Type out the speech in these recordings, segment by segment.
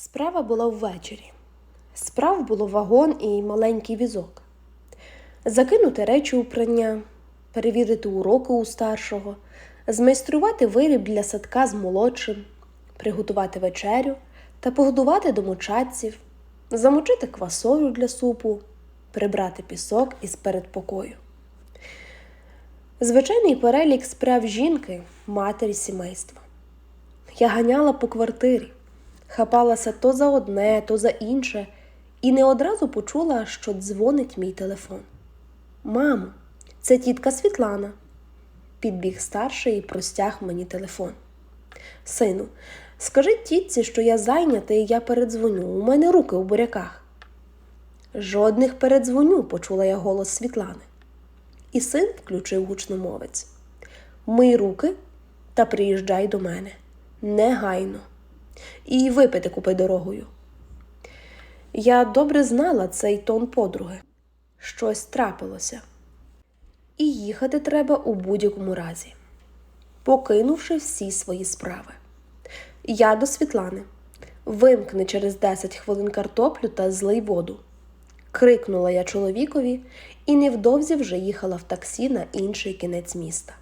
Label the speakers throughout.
Speaker 1: Справа була ввечері. Справ було вагон і маленький візок. Закинути речі у прання, перевірити уроки у старшого, змайструвати виріб для садка з молодшим, приготувати вечерю та погодувати домочадців, замочити квасолю для супу, прибрати пісок із передпокою. Звичайний перелік справ жінки, матері сімейства. Я ганяла по квартирі, хапалася то за одне, то за інше, і не одразу почула, що дзвонить мій телефон. Мамо, це тітка Світлана. Підбіг старший і простяг мені телефон. Сину, скажи тітці, що я зайнятий і я передзвоню. У мене руки у буряках. Жодних передзвоню, почула я голос Світлани. І син включив гучномовець. Мий руки та приїжджай до мене. Негайно. І випити купи дорогою. Я добре знала цей тон подруги. Щось трапилося. І їхати треба у будь-якому разі, покинувши всі свої справи. Я до Світлани. Вимкни через 10 хвилин картоплю та злий воду. Крикнула я чоловікові і невдовзі вже їхала в таксі на інший кінець міста.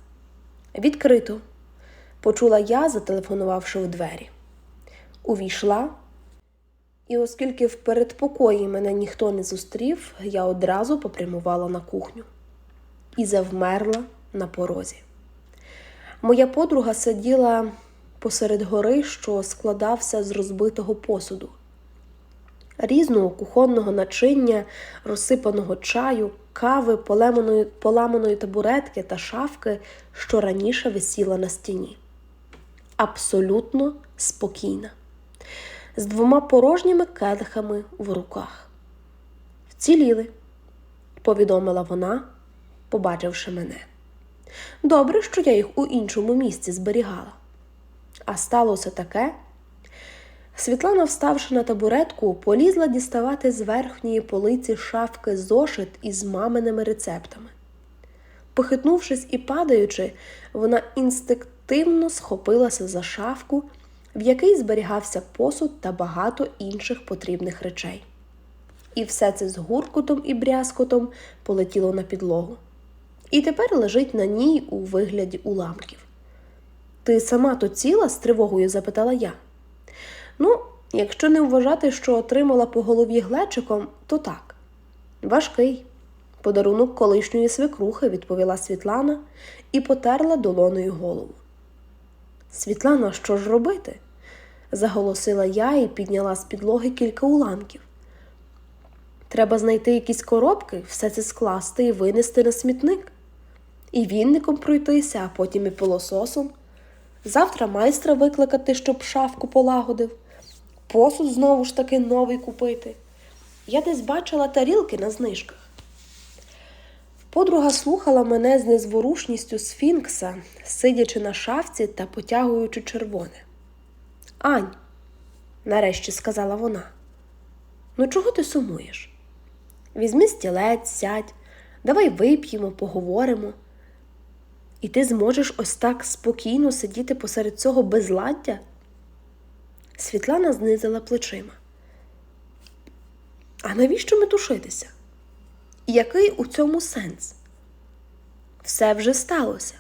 Speaker 1: Відкрито, почула я, зателефонувавши у двері. Увійшла, і оскільки в передпокої мене ніхто не зустрів, я одразу попрямувала на кухню і завмерла на порозі. Моя подруга сиділа посеред гори, що складався з розбитого посуду, різного кухонного начиння, розсипаного чаю, кави, полеманої, поламаної табуретки та шафки, що раніше висіла на стіні. Абсолютно спокійна, з двома порожніми келихами в руках. Вціліли, повідомила вона, побачивши мене. Добре, що я їх у іншому місці зберігала. А сталося таке. Світлана, вставши на табуретку, полізла діставати з верхньої полиці шафки зошит із маминими рецептами. Похитнувшись і падаючи, вона інстинктивно схопилася за шафку, в якій зберігався посуд та багато інших потрібних речей. І все це з гуркутом і брязкотом полетіло на підлогу. І тепер лежить на ній у вигляді уламків. Ти сама то ціла? з тривогою запитала я. Ну, якщо не вважати, що отримала по голові глечиком, то так. Важкий. Подарунок колишньої свекрухи, відповіла Світлана і потерла долоною голову. Світлана, що ж робити? Заголосила я і підняла з підлоги кілька уламків. Треба знайти якісь коробки, все це скласти і винести на смітник. І вінником пройтися, а потім і пилососом. Завтра майстра викликати, щоб шафку полагодив, посуд знову ж таки новий купити. Я десь бачила тарілки на знижках. Подруга слухала мене з незворушністю сфінкса, сидячи на шафці та потягуючи червоне. Ань, нарешті сказала вона, ну чого ти сумуєш? Візьми стілець, сядь, давай вип'ємо, поговоримо. І ти зможеш ось так спокійно сидіти посеред цього безладдя? Світлана знизила плечима. А навіщо метушитися? Який у цьому сенс? Все вже сталося.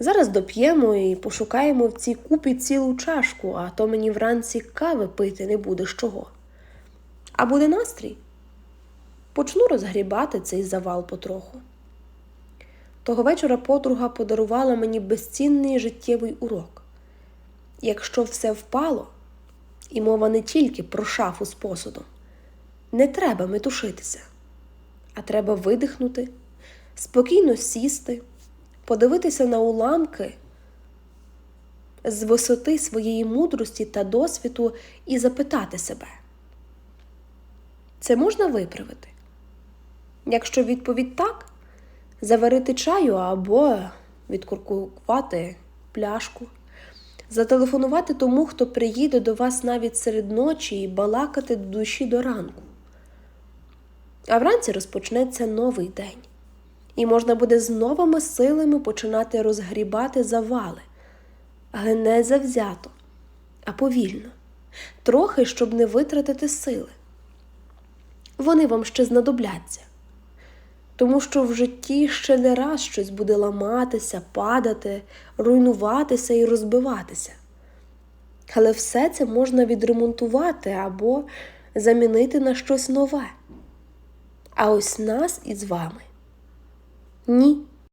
Speaker 1: Зараз доп'ємо і пошукаємо в цій купі цілу чашку, а то мені вранці кави пити не буде з чого. А буде настрій? Почну розгрібати цей завал потроху. Того вечора подруга подарувала мені безцінний життєвий урок. Якщо все впало, і мова не тільки про шафу з посудом, не треба метушитися, а треба видихнути, спокійно сісти, подивитися на уламки з висоти своєї мудрості та досвіду і запитати себе, це можна виправити? Якщо відповідь так, заварити чаю або відкуркувати пляшку, зателефонувати тому, хто приїде до вас навіть серед ночі і балакати до душі до ранку. А вранці розпочнеться новий день, і можна буде з новими силами починати розгрібати завали, але не завзято, а повільно, трохи, щоб не витратити сили. Вони вам ще знадобляться, тому що в житті ще не раз щось буде ламатися, падати, руйнуватися і розбиватися. Але все це можна відремонтувати або замінити на щось нове. А ось нас із вами 你